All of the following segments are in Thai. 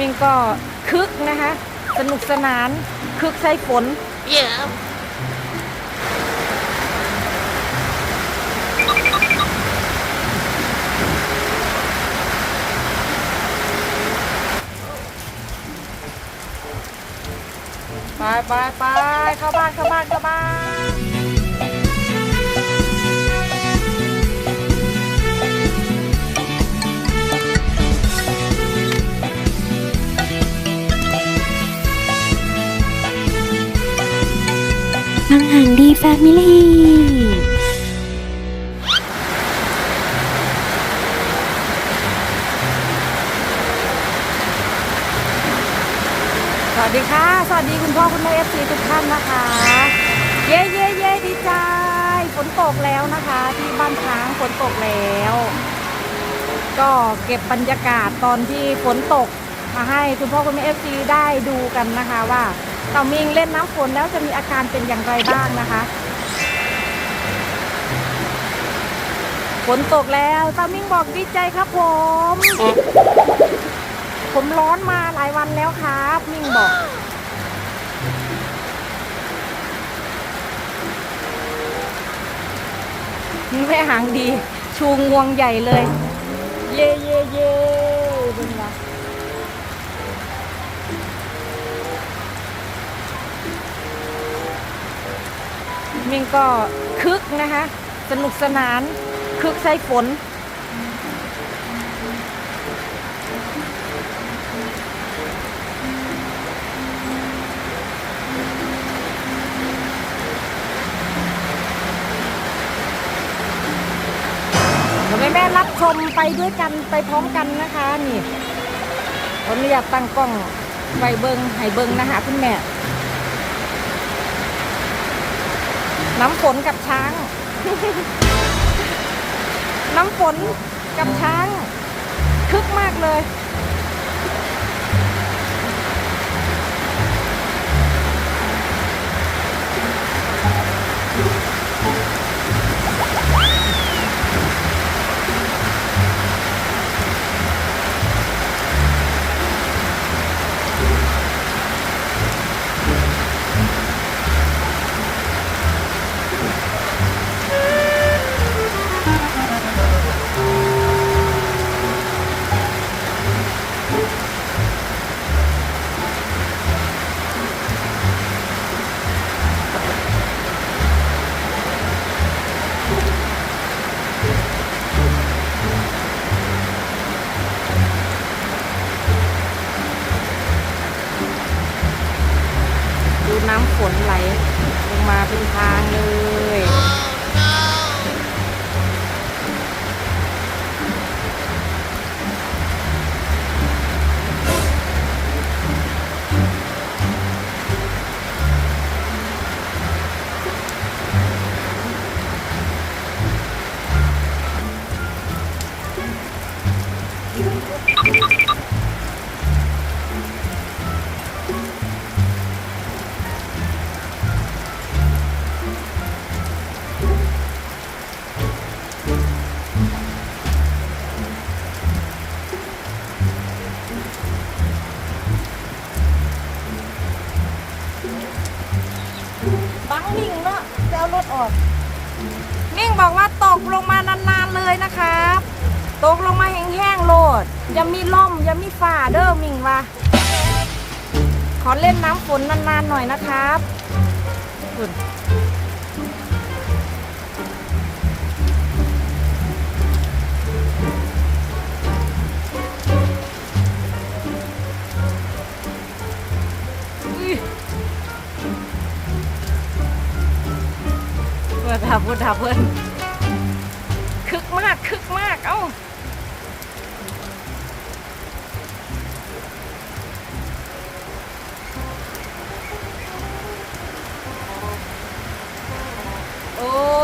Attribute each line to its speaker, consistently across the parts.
Speaker 1: มิงก็คึกนะคะ สนุกสนานคึกใช้ฝน
Speaker 2: Yeah.
Speaker 1: ไปไปไปเข้าบ้านเข้าบ้านเข้าบ้าน
Speaker 3: มังหันดีแฟมิลี่
Speaker 1: สวัสดีค่ะ สวัสดีคุณพ่อคุณแม่เอฟซีทุกท่านนะคะ เย้เย้เย้ดีใจ ฝนตกแล้วนะคะ ที่บ้านช้างฝนตกแล้ว ก็เก็บบรรยากาศตอนที่ฝนตกมาให้คุณพ่อคุณแม่เอฟซีได้ดูกันนะคะว่า เต่ามิงเล่นน้ำฝนแล้วจะมีอาการเป็นอย่างไรบ้างนะคะฝนตกแล้วเต่ามิงบอกดีใจครับผม ผมร้อนมาหลายวันแล้วครับ มิงบอกแม่หางดี ชูงวงใหญ่เลย เย่เย่เย่ มิงก็คึกนะคะ สนุกสนานคึกใช้ฝนเดี๋ยวแม่แม่รับชมไปด้วยกันไปพร้อมกันนะคะ นี่วันนี้อยากตั้งกล้องไปเบิงให้เบิงนะคะคุณแม่ น้ำฝนกับช้าง น้ำฝนกับช้างคึกมากเลย ตกลงมาแห้งๆโลดอย่ามีล่มอย่ามีฝ่าเด้อมิงว่าขอเล่นน้ำฝนนานๆหน่อยนะครับฝุ่นเพื่อนทำเพื่อนทำเพื่อนคึกมากคึกมาก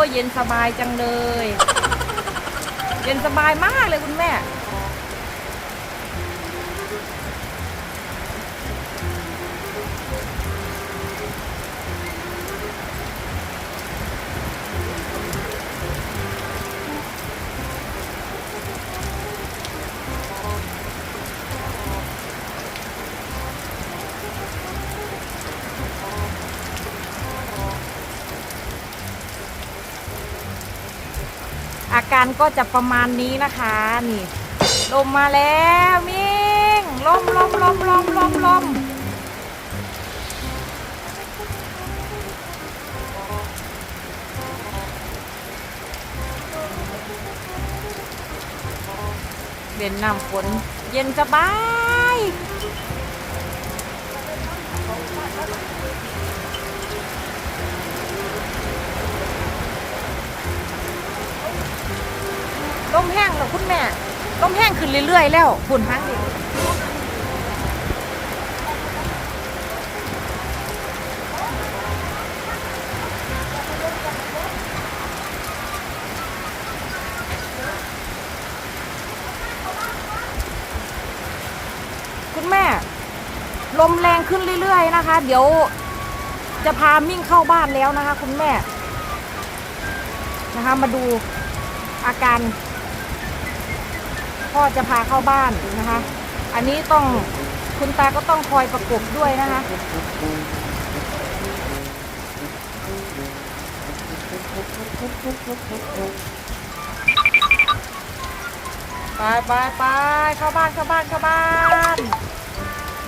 Speaker 1: เอ้าโอ้เย็นสบายจังเลย เย็นสบายมากเลยคุณแม่ การก็จะประมาณนี้นะคะ นี่ลมมาแล้วมิงลมลมลมลมลมลมเด่นน้ำฝนเย็นสบาย ลมแห้งแล้วคุณแม่ลมแห้งขึ้นเรื่อยๆแล้วฝุ่นหังดิคุณแม่ ลมแรงขึ้นเรื่อยๆนะคะ เดี๋ยวจะพามิ่งเข้าบ้านแล้วนะคะ คุณแม่นะคะ มาดูอาการ พ่อจะพาเข้าบ้านนะคะ อันนี้ต้องคุณตาก็ต้องคอยประกบด้วยนะคะไปไปไปเข้าบ้านเข้าบ้านเข้าบ้าน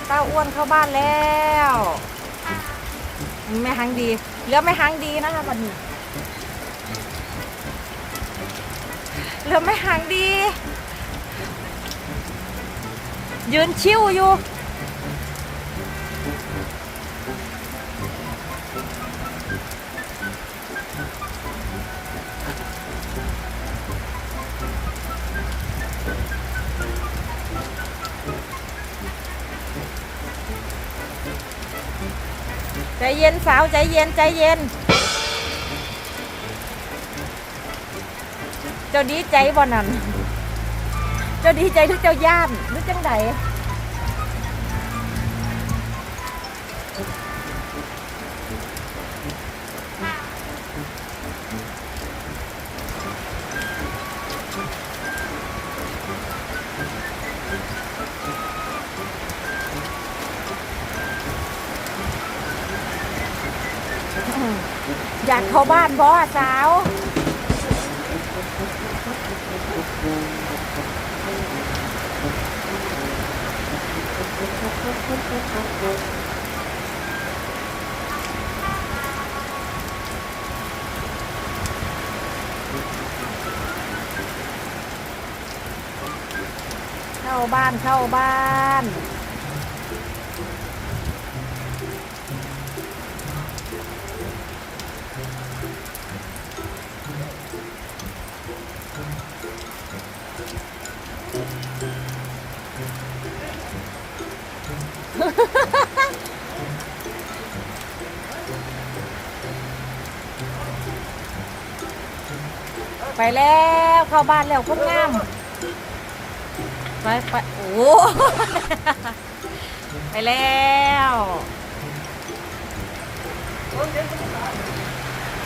Speaker 1: เต้าอ้วนเข้าบ้านแล้วแม่หังดีเหลือแม่หังดีนะคะวันนี้เหลือแม่หังดี ยืนชิวอยู่ ใจเย็นสาว ใจเย็น ใจเย็น เจ้าดีใจบ่นั่น เจ้าดีใจหรือเจ้าย่านหรือจังไดอยากเข้าบ้านบ่สาว เข้าบ้านเข้าบ้าน ไปแล้วเข้าบ้านแล้วคนงามไปไปโอ้ไปแล้ว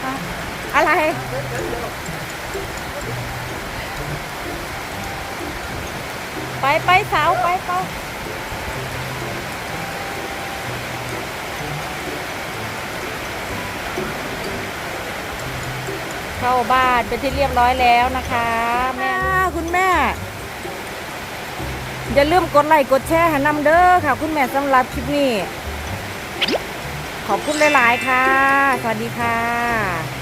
Speaker 1: อะอะไรไปไปสาวไปไป เข้าบ้านเป็นที่เรียบร้อยแล้วนะคะแม่คุณแม่ อย่าลืมกดไลค์กดแชร์ให้นำเด้อค่ะ คุณแม่สำหรับคลิปนี้ ขอบคุณหลาย ๆ ค่ะ สวัสดีค่ะ